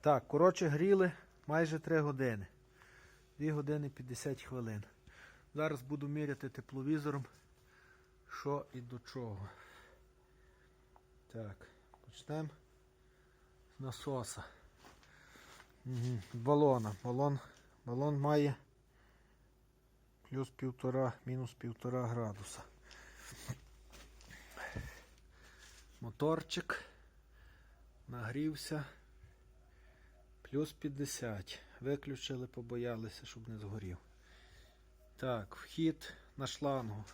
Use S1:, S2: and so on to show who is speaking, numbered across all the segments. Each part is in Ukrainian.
S1: Так, коротше, гріли майже 3 години. 2 години 50 хвилин. Зараз буду міряти тепловізором, що і до чого. Так, почнемо з насоса. Угу. Балона. Балон, балон має плюс півтора, мінус півтора градуса. Моторчик нагрівся. Плюс 50. Виключили, побоялися, щоб не згорів. Так, вхід на шлангу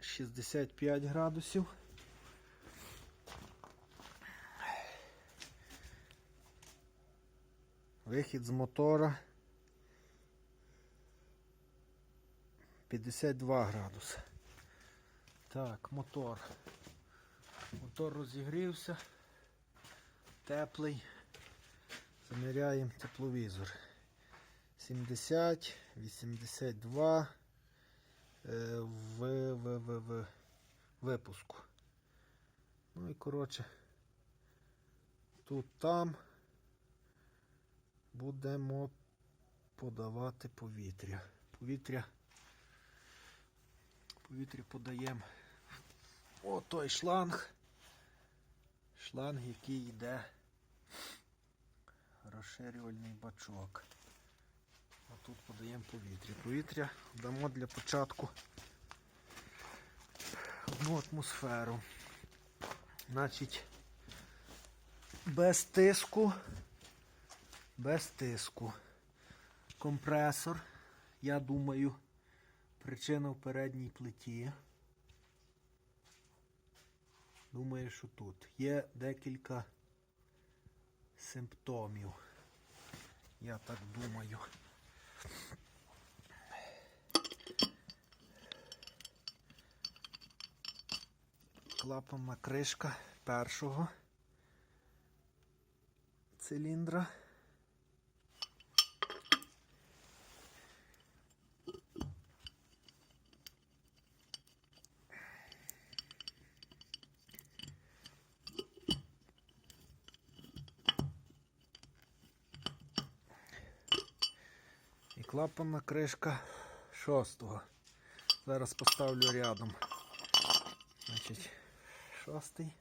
S1: 65 градусів. Вихід з мотора 52 градуси. Так, мотор. Мотор розігрівся. Теплий. Заміряємо тепловізор. 70, 82 е, в, в, в, в випуску. Ну і коротше, тут там будемо подавати повітря. Повітря. Повітря подаємо. О, той шланг. Шланг, який йде розширювальний бачок. А тут подаємо повітря. Повітря дамо для початку одну атмосферу. Значить, без тиску, без тиску. Компресор, я думаю, причина в передній плиті. Думаю, що тут є декілька симптомів. Я так думаю. Клапанна кришка першого циліндра. І клапанна кришка шостого. Зараз поставлю рядом. Значить, шостий.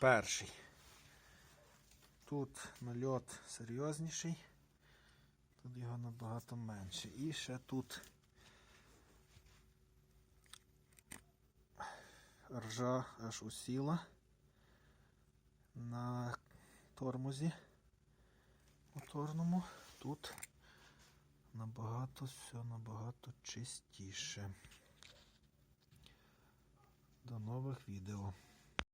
S1: Перший. Тут нальот серйозніший. Тут його набагато менше. І ще тут ржа аж усіла на тормозі моторному. Тут набагато все набагато чистіше. До нових відео.